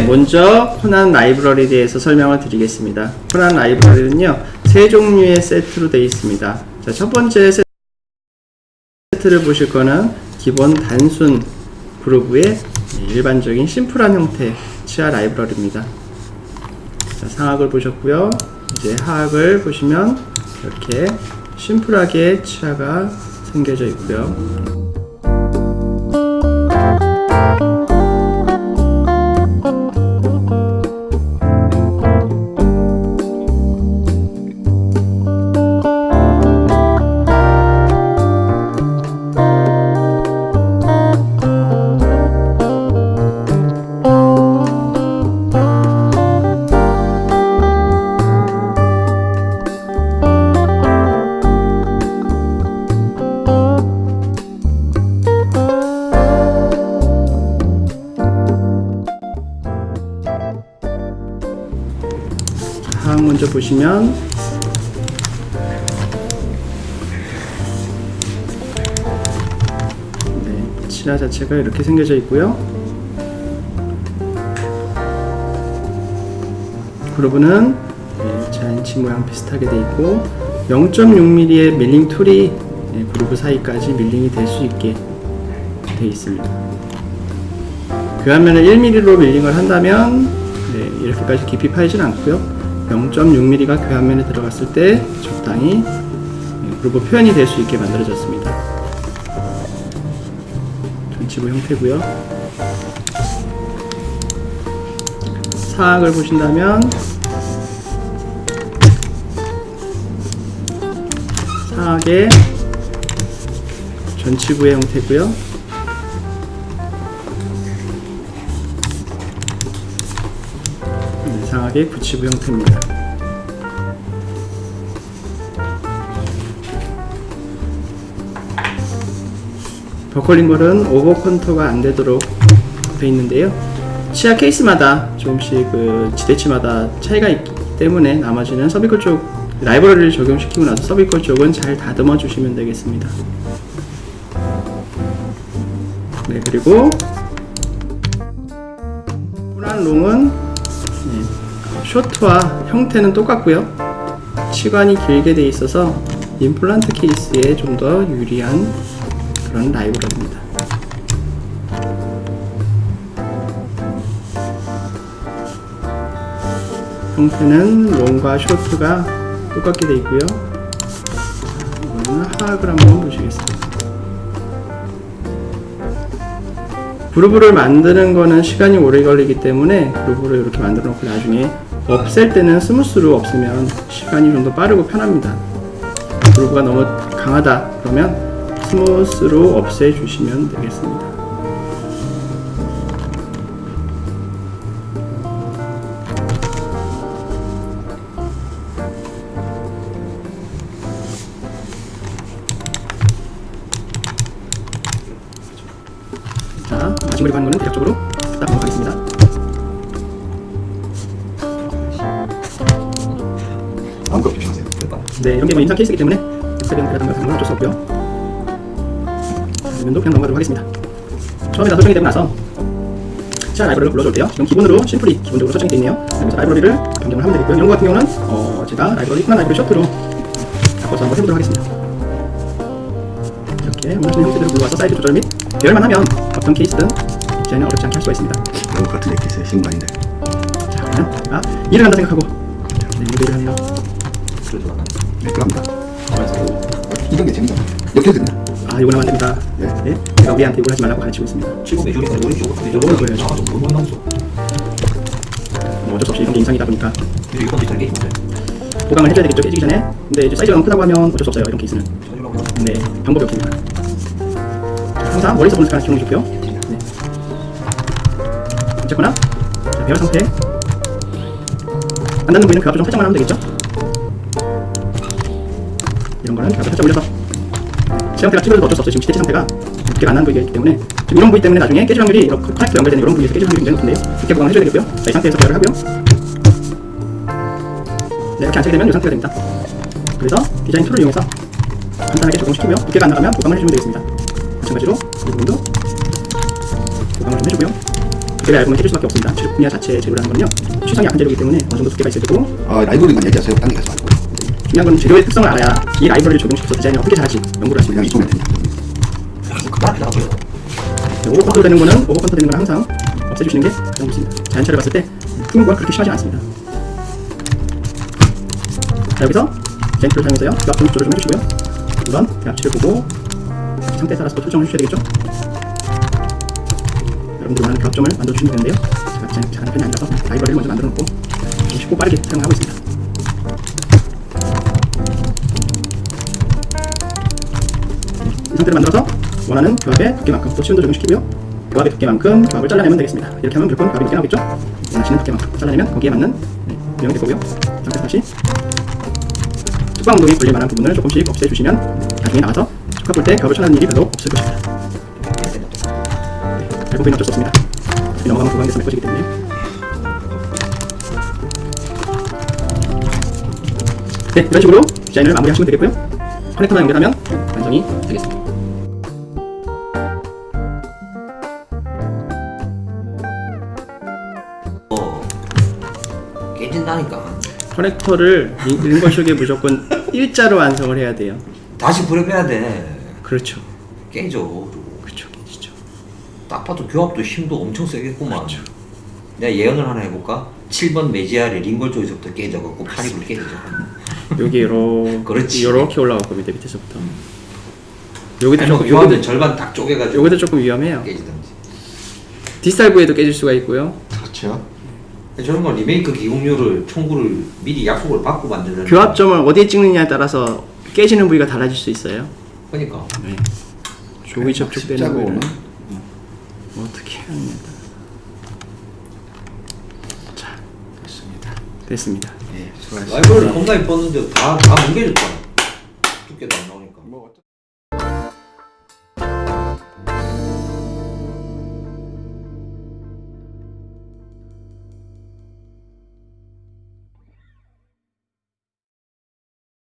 네, 먼저 코난 라이브러리에 대해서 설명을 드리겠습니다. 코난 라이브러리는요, 세 종류의 세트로 되어 있습니다. 자, 첫 번째 세트를 보실 거는 기본 단순 그루브의 일반적인 심플한 형태 치아 라이브러리입니다. 자, 상악을 보셨고요. 이제 하악을 보시면 이렇게 심플하게 치아가 생겨져 있고요. 하악 먼저 보시면 네, 치아 자체가 이렇게 생겨져 있고요. 그루브는 네, 자연치 모양 비슷하게 돼 있고 0.6mm의 밀링 툴이 네, 그루브 사이까지 밀링이 될 수 있게 돼 있습니다. 교환면을 1mm로 밀링을 한다면 네, 이렇게까지 깊이 파이진 않고요. 0.6mm가 교환면에 들어갔을 때 적당히 네, 그루브 표현이 될 수 있게 만들어졌습니다. 전치부 형태고요. 사악을 보신다면 사악의 전치부의 형태고요. 이상하게 구치부 형태입니다. 버컬링걸은 오버 컨터가 안 되도록 돼 있는데요. 치아 케이스마다 조금씩 그 지대치마다 차이가 있기 때문에 나머지는 서비컬 쪽 라이브러리를 적용시키고 나서 서비컬 쪽은 잘 다듬어 주시면 되겠습니다. 네 그리고 호란 롱은 네, 쇼트와 형태는 똑같고요. 치관이 길게 돼 있어서 임플란트 케이스에 좀 더 유리한 그런 라이브러리입니다. 형태는 롱과 쇼트가 똑같게 돼 있고요. 이거는 하악을 한번 보시겠습니다. 그루브를 만드는 거는 시간이 오래 걸리기 때문에 그루브를 이렇게 만들어 놓고 나중에 없앨 때는 스무스로 없으면 시간이 좀 더 빠르고 편합니다. 그루브가 너무 강하다 그러면 스무스로 없애 주시면 되겠습니다. 자, 마지막으로 하는 거는 대략적으로 딱 넘어가겠습니다. 네, 이런 게 뭐 임상 케이스이기 때문에 엑스페리언트라든가 그런 건 어쩔 수 없고요. 면도 그냥 넘어가도록 하겠습니다. 처음에 다 설정이 되고 나서 치아 라이브러리를 불러줄 때요. 지금 기본으로 심플이 기본적으로 설정이 되어 있네요. 그래서 라이브러리를 변경을 하면 되겠고요. 이런 거 같은 경우는 어, 제가 라이브러리 코난 라이브러리 셔트로 바꿔서 한번 해보도록 하겠습니다. 이렇게 원하시는 형태대로 불러와서 사이즈 조절 및 배열만 하면 어떤 케이스든 디자인은 어렵지 않게 할 수가 있습니다. 너무 같은 액기스의 신간인데. 자, 그러면 제가 일을 한다 생각하고 네, 일을 하네요. 네, 들어갑니다. 이런 게 재밌잖아. 옆에 듣나? 아, 이거 나면 안 됩니다. 네. 네, 제가 우리한테 이걸 하지 말라고 가르치고 있습니다. 최고 매력이 뭐죠 요거를 보여야죠. 아, 좀 너무 나오죠. 뭐 어쩔 수 없이 이런 게 인상이다 보니까 근데 이건 비슷한 게 있는데. 보강을 해줘야 되겠죠 깨지기 전에 근데 이제 사이즈가 너무 크다고 하면 어쩔 수 없어요 이런 케이스는 하면 네 방법이 없습니다 항상 머리 서보는 습관을 기억해 주고요 네. 어쨌거나 자, 배열 상태 안 닿는 부위는 그 앞으로 좀 살짝만 하면 되겠죠 이런 거는 그 앞으로 살짝 올려서 제 상태가 찌그러져도 어쩔 수 없어요 지금 지대치 상태가 두께가 안난 부위가 있기 때문에 지금 이런 부위 때문에 나중에 깨질 확률이 이렇게 커넥트 연결되는 이런 부위에서 깨질 확률이 굉장히 높은데요 이렇게 보강을 해줘야 되겠고요 자, 이 상태에서 배열을 하고요 네, 이렇게 안착이 되면 이 상태가 됩니다. 그래서 디자인 툴을 이용해서 간단하게 적용시키며 두께가 안 나가면 보강을 해주면 되겠습니다. 마찬가지로 이 부분도 보강을 좀 해주고요. 제가 얇으면 깨질 수밖에 없습니다. 분야 자체 재료라는 건요. 취성이 약한 재료이기 때문에 어느 정도 두께가 있어야 되고 아, 라이브러리만 얘기하세요. 딴 얘기하지 말고. 중요한 건 재료의 특성을 알아야 이 라이브러리를 적용시켜서 디자인을 어떻게 잘할지 연구를 할수 그냥 있는 이쪽으로 것입니다. 되냐. 그만 나가고요. 오버 컨트롤 되는 거는 오버 컨트롤 되는 거는 항상 없애주시는 게 가장 좋습니다. 자연차를 봤을 때 풍부가 그렇게 심하지 않습니다. 자 여기서 젠트를 사용해서요. 교합 좀 조절 좀 해주시고요. 우선 대합치를 보고 상태에 따라서 또 설정을 해주셔야 되겠죠. 여러분들 원하는 교합점을 만들어주시면 되는데요. 제가 디자인 잘하는 편이 아니라서 라이브러리를 먼저 만들어 놓고 좀 쉽고 빠르게 사용하고 있습니다. 이 상태를 만들어서 원하는 교합의 두께만큼 또 치운도 적용시키고요. 교합의 두께만큼 교합을 잘라내면 되겠습니다. 이렇게 하면 무조건 교합이 두께 나오겠죠? 원하시는 두께만큼 잘라내면 거기에 맞는 네, 유형이 될 거고요. 상태에서 다시 축방 운동이 걸릴 만한 부분을 조금씩 없애주시면 나중에 나와서 축하 볼때 교합을 쳐내는 일이 별로 없을 것입니다. 네, 보이는 어쩔 수 없습니다. 이 넘어가면 구간에서 메꿔지기 때문에 네, 이런 식으로 디자인을 마무리하시면 되겠고요. 커넥터만 연결하면 완성이 되겠습니다. 깨진다니까. 커넥터를 링거쇼에 무조건 일자로 완성을 해야 돼요. 다시 불에 빼야 돼. 그렇죠. 깨져. 그렇죠. 깨지죠. 딱 봐도 교합도 힘도 엄청 세겠구만. 내가 예언을 하나 해볼까? 7번 메지아의 링골 쪽에서부터 깨져갖고 팔이 불 깨져. 여기 그렇지. 요렇게 올라갈 겁니다. 밑에서부터. 여기도 아니면 조금 교합은 여기도, 절반 딱 쪼개가지고 여기도 조금 위험해요. 깨지든지. 디스탈 부에도 깨질 수가 있고요. 그렇죠. 저런 건 리메이크 기공료를 청구를 미리 약속을 받고 만드는. 교합점을 어디에 찍느냐에 따라서 깨지는 부위가 달라질 수 있어요. 그러니까. 네. 조기 접촉되는 부위를 오면 어떻게 하느냐에 따라. 자, 됐습니다. 됐습니다. 예, 수고하셨습니다. 라이브러리 겁나 이뻤는데 다, 다 뭉개졌잖아.